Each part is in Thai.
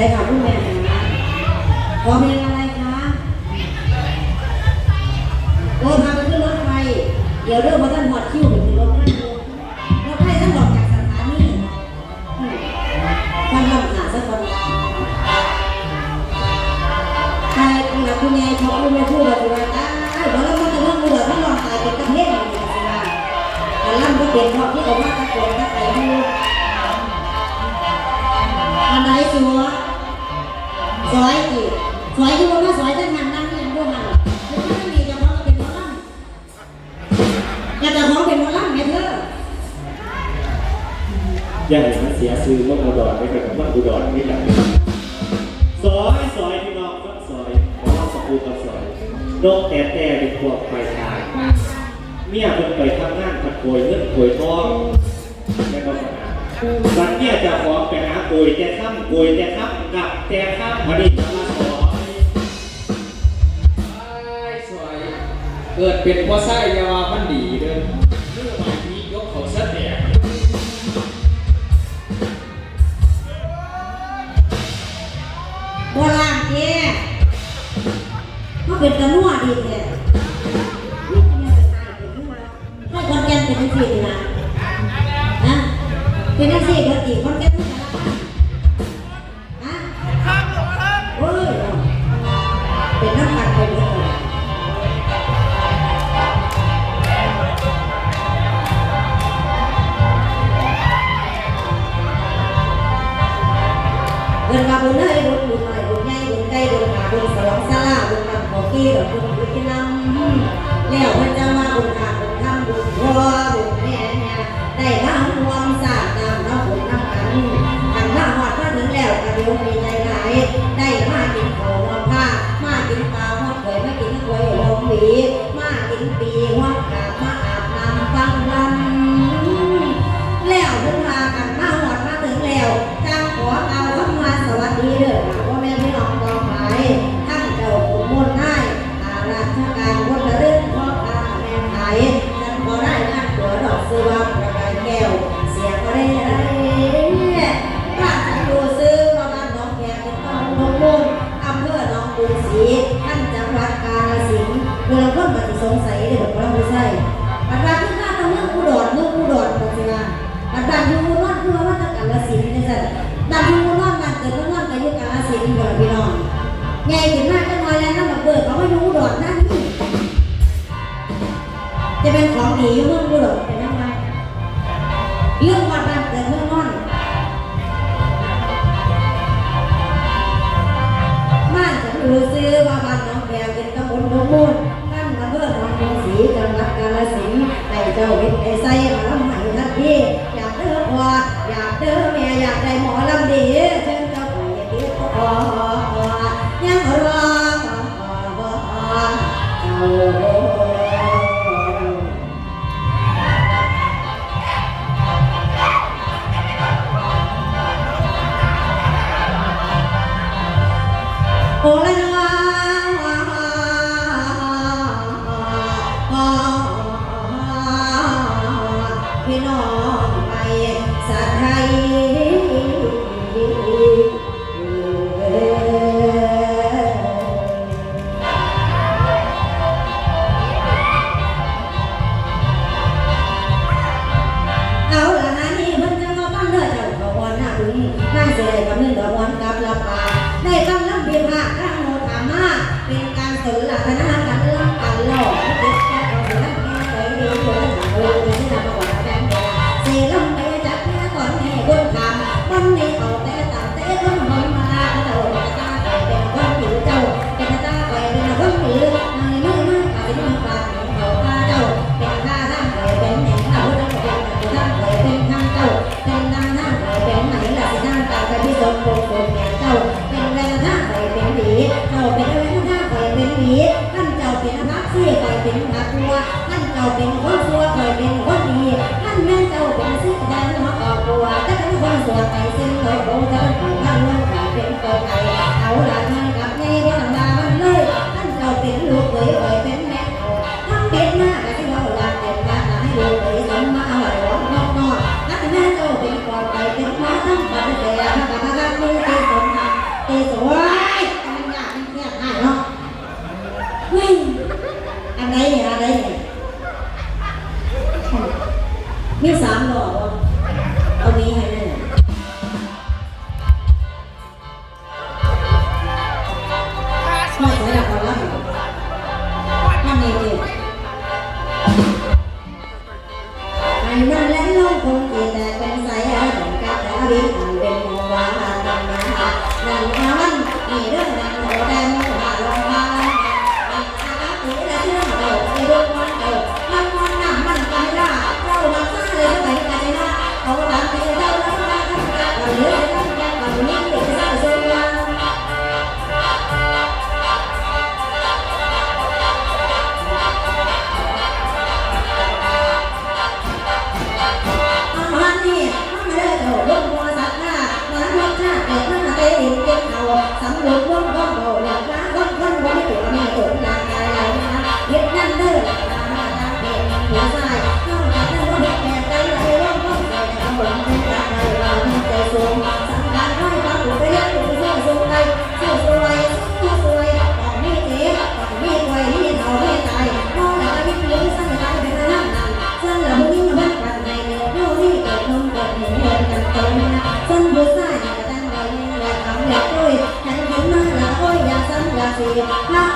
เลยค่ะผู้บริหารพร้อมยั กับสอยนกแต่แต่เป็นพวกไฟทายเมียเป็นไปทำงานผัดโขยเงินโขยท้องแม่ก็สนาบันเนี่ยจะขอไปหาโกยแต่ข้ามโกยแต่ข้ามกับแต่ข้ามพอดีจะมาขอเกิดเป็นพ่อไส้ยาวมันดีเด้อ เป็นกระนัวดีเลยนี่ยให้คนแก่เป็นนักเสียนะนะเป็นนักเสียก็ตีคน be a งสัยเลยแบบว่าไม่ใช่ปัจจุบันที่ข้าทำเรื่องผู้ดอดเรื่องผู้ดอดปัจจุบันปัจจุนที่มูนอนคือว่ามาตรการละสีนนี่จะบัตรที่มูนอนบัตรเกิดมูนอนอายุการละสินอยู่ละพี่น้องใหญ่ถึงมากก็น้อยแล้วน้ำมันเบิกเขาไม่รู้ดอดนั่นจะเป็นของดีอยู่เรื่องผู้ดอด เป็นลูกเลยไว้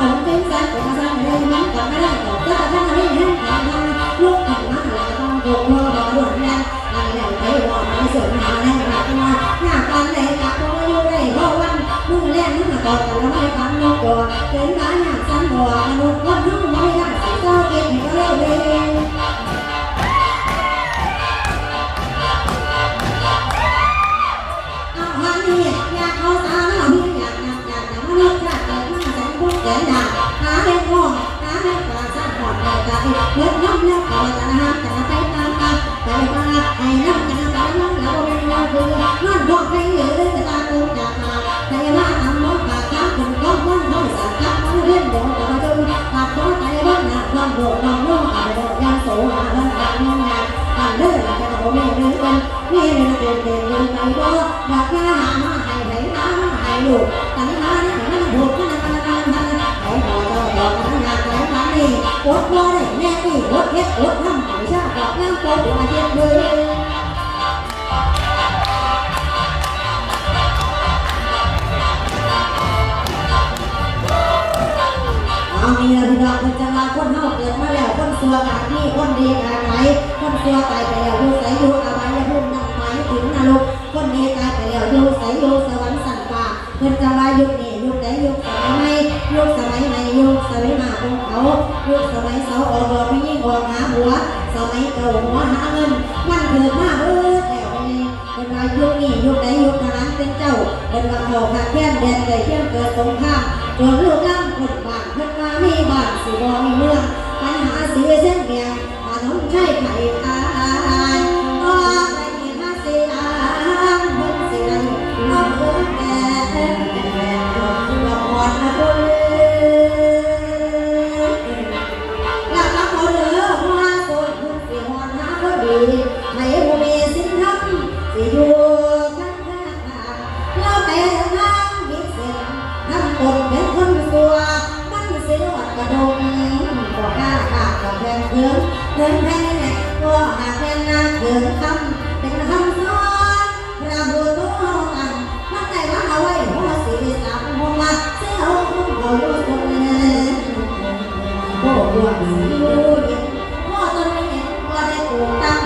ของเป็นสั่งก็สั่งให้ยิ้มก็ไม่ได้ตอบก็ถ้าให้เห็นกันมาลูกถึงมาแล้วต้องโกงพ่อบอกด่วนแรงอันแล้วไปบอม่สนมาแล้วรักมาหน้ากันเลยรักก็อยู่ได้เพราะวันมึงแรงมึงกอดกันแล้วไม่ฟังนกตัวเกินมาหนักสั่งบอกมนุษย์คน คือนอนบอกให้เรื่องตาตูจากมาแต่ว่าทำมดปากข้าคนก็มันเขาสักข้างมันเรื่องเดียวกับเราจนปากก็ใจบ้านหน้าความโดดความโง่อาโดดยางโสหาเรื่องการงานการเดินจะเอาไม่เดินกันนี่เรื่องเดินเดินเดินไปก็อยากจะหามาให้ไหนหามาให้ลูกตั้งหาเนี่ยมันโดดกันกันกันกันเขาบอกเจ้าบอกกันงานไหนมานี่อดบ่ได้แม่นี่อดเฮ็ดอดทำของชาติบอกงานโตตัวเฮ็ดเลย เอามีละพี่น้องคนจะมาคนเฮาเกิดมาแล้วคนสัวกันนี่คนดีกันไหนคนสัวตายไปแล้วอยู่ใสอยู่อาบายภูมินั่งหมายถึงนรกคนดีตายไปแล้วอยู่ใสอยู่สวรรค์สันป่าเพิ่นจะว่ายุคนี้ยุคใดยุคสมัยใหม่ยุคสมัยใหม่ยุคสมัยมาของเขายุคสมัยเสาออกดอกพี่ยิ่งออกหาหัวสมัยเก่าหัวหาเงินมันเกิดมาเบิดแล้วนี่เพิ่นว่ายุคนี้ยุคใดยุคทหารเป็นเจ้าเพิ่นว่าเขาขาดแคลนแดนใดเที่ยงเกิดสงครามจนลูกหล้ำคนบ้านเพิ่น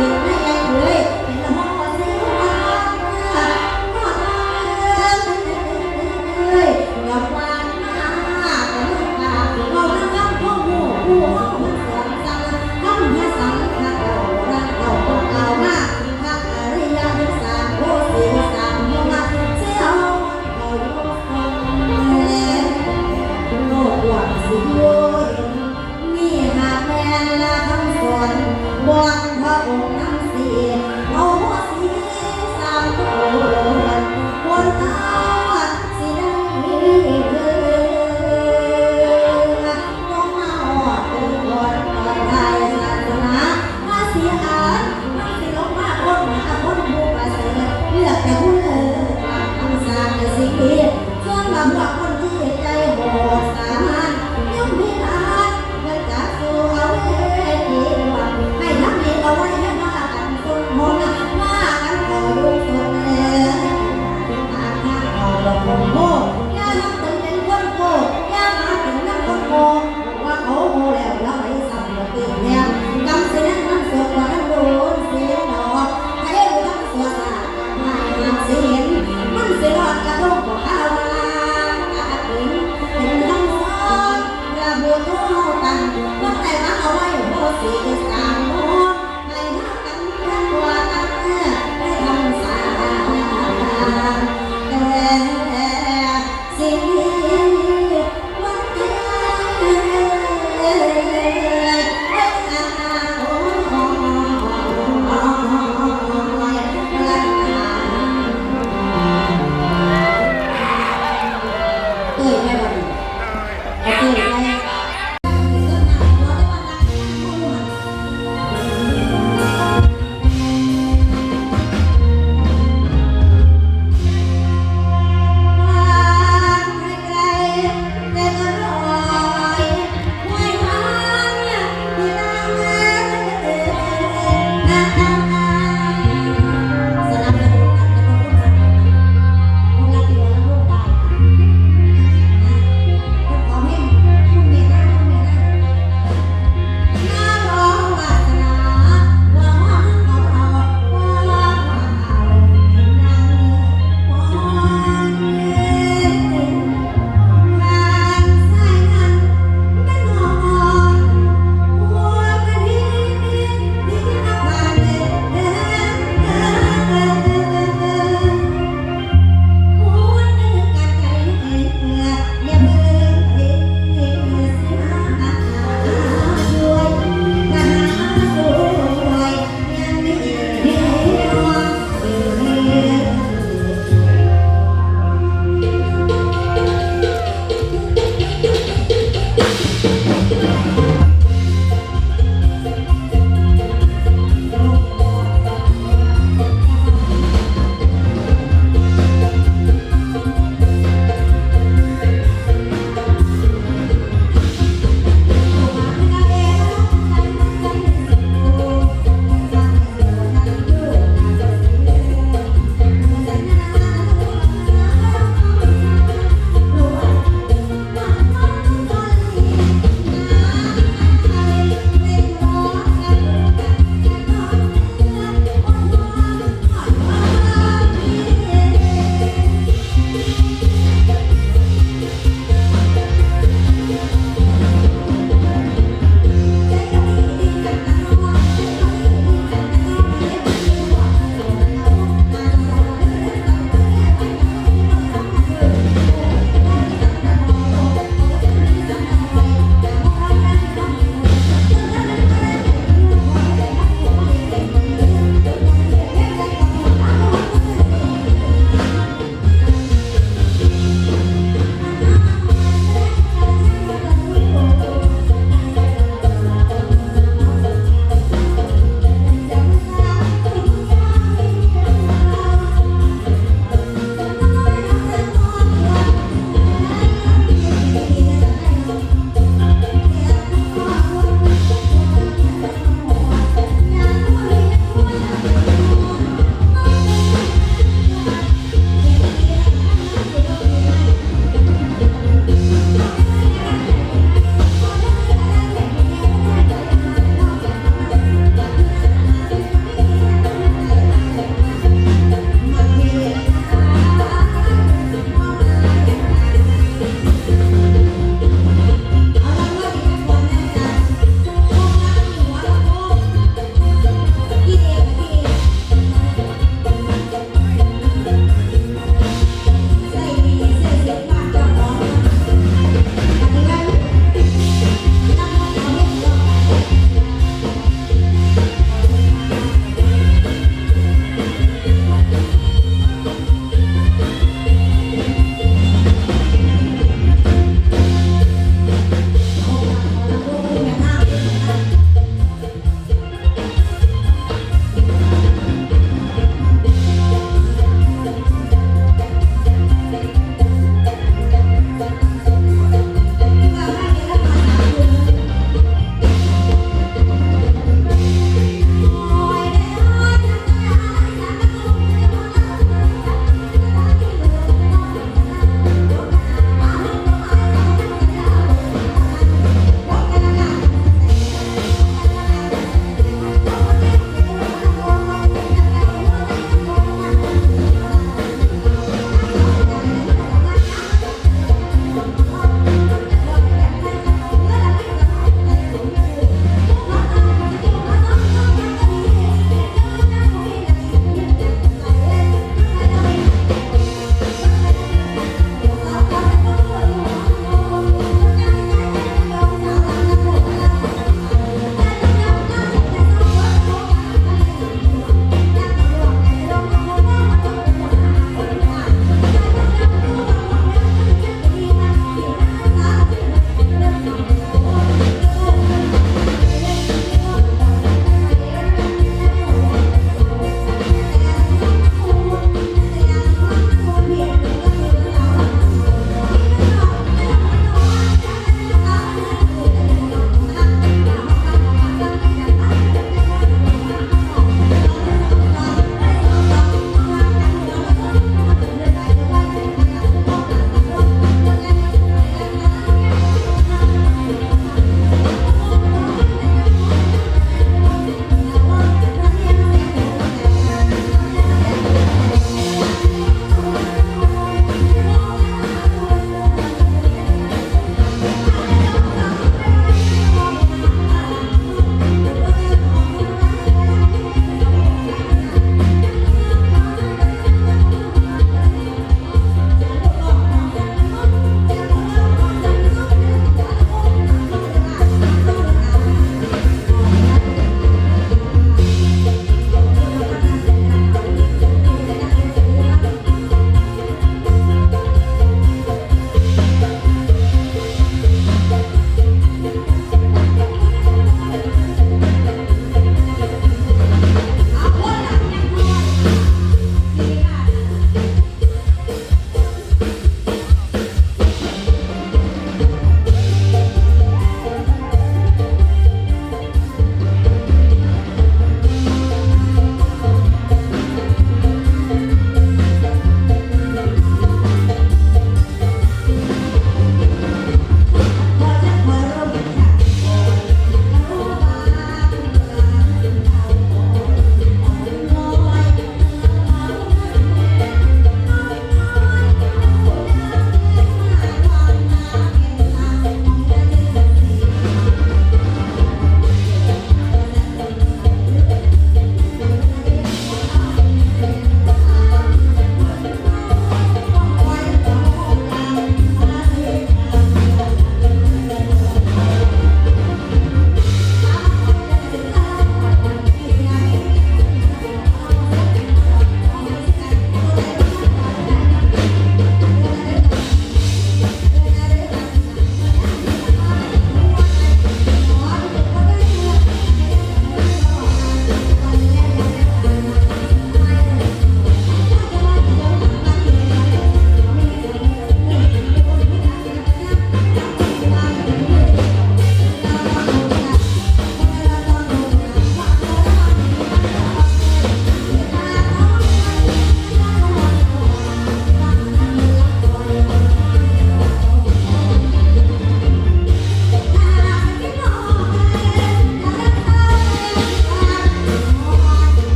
ป